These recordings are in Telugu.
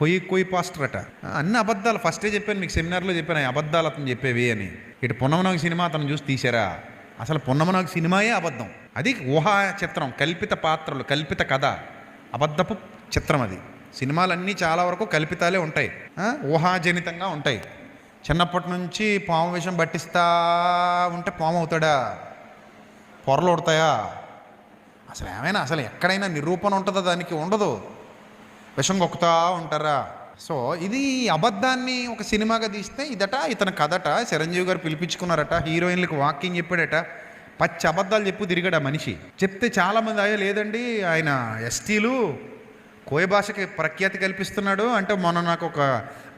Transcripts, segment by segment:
కొయ్యి కొయ్యి పాస్టర్ అట. అన్ని అబద్ధాలు. ఫస్టే చెప్పాను మీకు సెమినార్లో చెప్పాను అబద్ధాలు అతను చెప్పేవి అని. ఇటు పున్నమనగ సినిమా అతను చూసి తీశారా? అసలు పున్నమనగ సినిమాయే అబద్ధం. అది ఊహా చిత్రం కల్పిత పాత్రలు కల్పిత కథ. అబద్ధపు చిత్రం అది. సినిమాలన్నీ చాలా వరకు కల్పితాలే ఉంటాయి. ఊహాజనితంగా ఉంటాయి. చిన్నప్పటి నుంచి పాము విషం పట్టిస్తా ఉంటే పాము అవుతాడా? పొరలు ఉడతాయా? అసలు ఏమైనా అసలు ఎక్కడైనా నిరూపణ ఉంటుందా? దానికి ఉండదు. విషం కొక్కుతా ఉంటారా? సో ఇది ఈ అబద్ధాన్ని ఒక సినిమాగా తీస్తే ఇదట ఇతని కథట చిరంజీవి గారు పిలిపించుకున్నారట హీరోయిన్లకు వాకింగ్ చెప్పాడట పచ్చి అబద్ధాలు చెప్పు తిరిగాడు ఆ మనిషి. చెప్తే చాలామంది అయ్యో లేదండి ఆయన ఎస్టీలు కోయ భాషకి ప్రఖ్యాతి కల్పిస్తున్నాడు అంటే మొన్న నాకు ఒక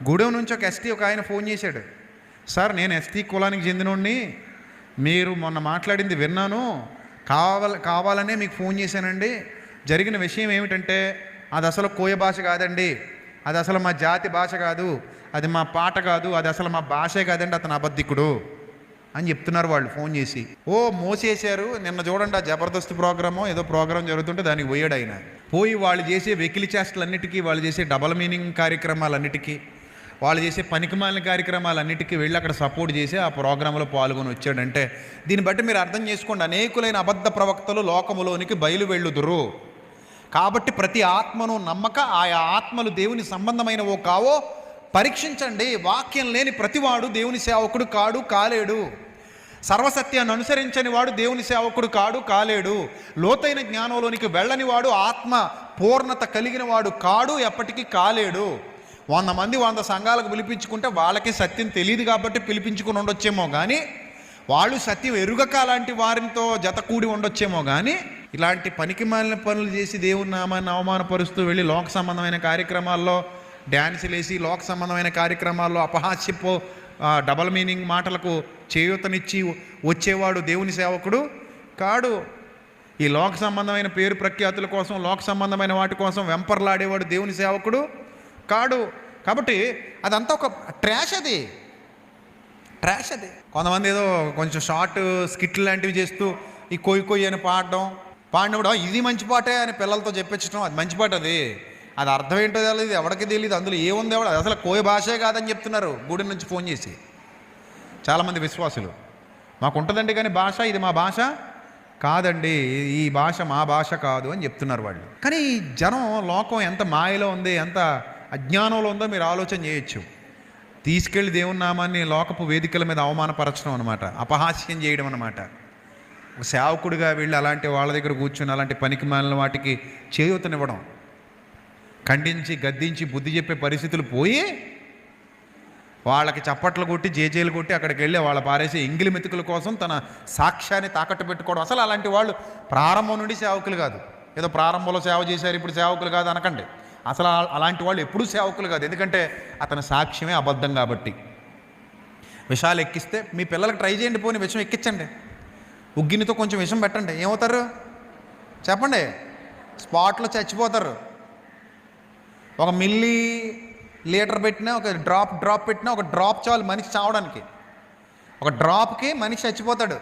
గూడెం నుంచి ఒక ఎస్టీ ఒక ఆయన ఫోన్ చేశాడు. సార్ నేను ఎస్టీ కులానికి చెందినోడిని మీరు మొన్న మాట్లాడింది విన్నాను కావాల కావాలనే మీకు ఫోన్ చేశానండి. జరిగిన విషయం ఏమిటంటే అది అసలు కోయ భాష కాదండి. అది అసలు మా జాతి భాష కాదు. అది మా పాట కాదు. అది అసలు మా భాషే కాదండి అతను అబద్ధికుడు అని చెప్తున్నారు వాళ్ళు ఫోన్ చేసి. ఓ మోసేశారు. నిన్న చూడండి ఆ జబర్దస్త్ ప్రోగ్రామో. ఏదో ప్రోగ్రాం జరుగుతుంటే దానికి పోయాడు ఆయన. పోయి వాళ్ళు చేసే వెకిలి చేష్టలన్నిటికీ వాళ్ళు చేసే డబల్ మీనింగ్ కార్యక్రమాలన్నిటికీ వాళ్ళు చేసే పనికిమాలిన కార్యక్రమాలన్నిటికీ వెళ్ళి అక్కడ సపోర్ట్ చేసి ఆ ప్రోగ్రాంలో పాల్గొని వచ్చాడంటే దీన్ని బట్టి మీరు అర్థం చేసుకోండి. అనేకులైన అబద్ధ ప్రవక్తలు లోకములోనికి బయలు వెళ్ళుదురు కాబట్టి ప్రతి ఆత్మను నమ్మక ఆయా ఆత్మలు దేవుని సంబంధమైనవో కావో పరీక్షించండి. వాక్యం లేని ప్రతివాడు దేవుని సేవకుడు కాడు కాలేడు. సర్వసత్యాన్ని అనుసరించని వాడు దేవుని సేవకుడు కాడు కాలేడు. లోతైన జ్ఞానంలోనికి వెళ్ళని వాడు ఆత్మ పూర్ణత కలిగిన వాడు కాడు ఎప్పటికీ కాలేడు. వంద మంది వంద సంఘాలకు పిలిపించుకుంటే వాళ్ళకి సత్యం తెలియదు కాబట్టి పిలిపించుకుని ఉండొచ్చేమో కానీ వాళ్ళు సత్యం ఎరుగక అలాంటి వారితో జత కూడి ఉండొచ్చేమో కానీ ఇలాంటి పనికి మాలిన పనులు చేసి దేవుని నామాన్ని అవమానపరుస్తూ వెళ్ళి లోక సంబంధమైన కార్యక్రమాల్లో డ్యాన్సులు వేసి లోక సంబంధమైన కార్యక్రమాల్లో అపహాస్యపు డబల్ మీనింగ్ మాటలకు చేయూతనిచ్చి వచ్చేవాడు దేవుని సేవకుడు కాడు. ఈ లోక సంబంధమైన పేరు ప్రఖ్యాతుల కోసం లోక సంబంధమైన వాటి కోసం వెంపర్లాడేవాడు దేవుని సేవకుడు కాడు. కాబట్టి అదంతా ఒక ట్రాష్ అది. ట్రాష్ అది. కొంతమంది ఏదో కొంచెం షార్ట్ స్కిట్ లాంటివి చేస్తూ ఈ కొయ్యి కొయ్యి అని పాడడం పాడినప్పుడు ఇది మంచి పాటే అని పిల్లలతో చెప్పించడం అది మంచి పాట అది. అది అర్థం ఏంటో తెలియదు ఎవరికి తెలియదు అందులో ఏముంది ఎవడ అసలు కోయ భాషే కాదని చెప్తున్నారు గుడి నుంచి ఫోన్ చేసి. చాలామంది విశ్వాసులు. మాకు ఉంటుందండి కానీ భాష ఇది మా భాష కాదండి ఈ భాష మా భాష కాదు అని చెప్తున్నారు వాళ్ళు. కానీ జనం లోకం ఎంత మాయలో ఉంది ఎంత అజ్ఞానంలో ఉందో మీరు ఆలోచన చేయొచ్చు. తీసుకెళ్ళి దేవుని నామాన్ని లోకపు వేదికల మీద అవమానపరచడం అనమాట అపహాస్యం చేయడం అనమాట సేవకుడిగా వెళ్ళి అలాంటి వాళ్ళ దగ్గర కూర్చుని అలాంటి పనికి మాలిన వాటికి చేయూతనివ్వడం. ఖండించి గద్దించి బుద్ధి చెప్పే పరిస్థితులు పోయి వాళ్ళకి చప్పట్లు కొట్టి జేజేలు కొట్టి అక్కడికి వెళ్ళి వాళ్ళ పారేసే ఎంగిలి మెతుకుల కోసం తన సాక్ష్యాన్ని తాకట్టు పెట్టుకోవడం. అసలు అలాంటి వాళ్ళు ప్రారంభం నుండి సేవకులు కాదు. ఏదో ప్రారంభంలో సేవ చేశారు ఇప్పుడు సేవకులు కాదు అనకండి. అసలు అలాంటి వాళ్ళు ఎప్పుడూ సేవకులు కాదు. ఎందుకంటే అతని సాక్ష్యమే అబద్ధం కాబట్టి. విషాలు ఎక్కిస్తే మీ పిల్లలకు ట్రై చేయండి పోని విషం ఎక్కించండి. ఉగ్గినితో కొంచెం విషం పెట్టండి. ఏమవుతారు? చెప్పండి. స్పాట్లో చచ్చిపోతారు. ఒక మిల్లీ లీటర్ పెట్టినా ఒక డ్రాప్ డ్రాప్ పెట్టినా ఒక డ్రాప్ చాలు మనిషి చావడానికి. ఒక డ్రాప్కి మనిషి చచ్చిపోతాడు.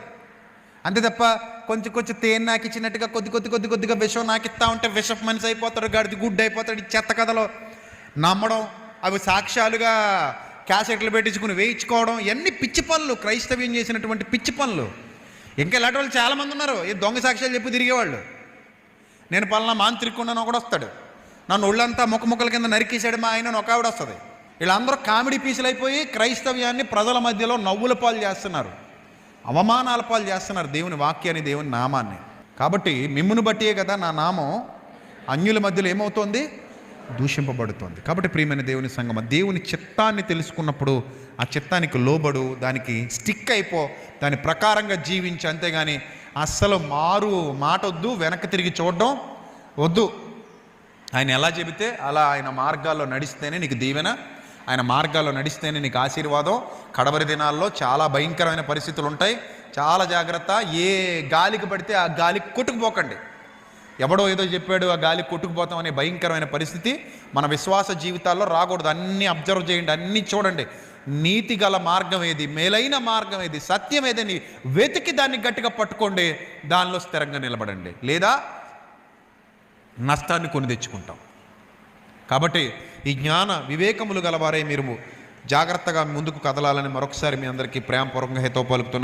అంతే తప్ప కొంచెం కొంచెం తేనె నాకు ఇచ్చినట్టుగా కొద్ది కొద్ది కొద్ది కొద్దిగా విషం నాకు ఇస్తా ఉంటే విషం మనిషి అయిపోతాడు గడిది గుడ్డు అయిపోతాడు చెత్త కథలో. నమ్మడం అవి సాక్ష్యాలుగా క్యాసెట్లు పెట్టించుకుని వేయించుకోవడం ఇవన్నీ పిచ్చి పనులు. క్రైస్తవ్యం చేసినటువంటి పిచ్చి పనులు. ఇంకా ఇలాంటి వాళ్ళు చాలామంది ఉన్నారు. ఈ దొంగ సాక్ష్యాలు చెప్పి తిరిగేవాళ్ళు. నేను పలానా మాంత్రికున్నాను ఒకడు వస్తాడు. నన్ను ఒళ్ళంతా ముఖ కింద నరికేశాడు మా ఆయన ఒక ఆవిడ వస్తుంది. వీళ్ళందరూ కామెడీ పీసులు అయిపోయి క్రైస్తవ్యాన్ని ప్రజల మధ్యలో నవ్వుల పాలు చేస్తున్నారు. అవమానాల పాలు చేస్తున్నారు దేవుని వాక్యాన్ని దేవుని నామాన్ని. కాబట్టి మిమ్మును బట్టియే కదా నా నామం. అన్యుల మధ్యలో ఏమవుతోంది? దూషింపబడుతోంది. కాబట్టి ప్రియమైన దేవుని సంగమ దేవుని చిత్తాన్ని తెలుసుకున్నప్పుడు ఆ చిత్తానికి లోబడు దానికి స్టిక్ అయిపో దాని ప్రకారంగా జీవించి అంతేగాని అస్సలు మారు మాట వద్దు వెనక్కి తిరిగి చూడడం వద్దు. ఆయన ఎలా చెబితే అలా ఆయన మార్గాల్లో నడిస్తేనే నీకు దీవెన ఆయన మార్గాల్లో నడిస్తేనే నీకు ఆశీర్వాదం. కడవరి దినాల్లో చాలా భయంకరమైన పరిస్థితులు ఉంటాయి. చాలా జాగ్రత్త ఏ గాలికి పడితే ఆ గాలికి కొట్టుకుపోకండి. ఎవడో ఏదో చెప్పాడు ఆ గాలి కొట్టుకుపోతాం అనే భయంకరమైన పరిస్థితి. మన విశ్వాస జీవితాల్లో రాకూడదు. అన్నీ అబ్జర్వ్ చేయండి అన్నీ చూడండి. నీతి గల మార్గం ఏది? మేలైన మార్గం ఏది? సత్యం ఏదని వెతికి దాన్ని గట్టిగా పట్టుకోండి. దానిలో స్థిరంగా నిలబడండి. లేదా నష్టాన్ని కొని తెచ్చుకుంటాం. కాబట్టి ఈ జ్ఞాన వివేకములు గలవారే మీరు జాగ్రత్తగా ముందుకు కదలాలని మరొకసారి మీ అందరికీ ప్రేమపూర్వకంగా హితో పలుకుతున్నాం.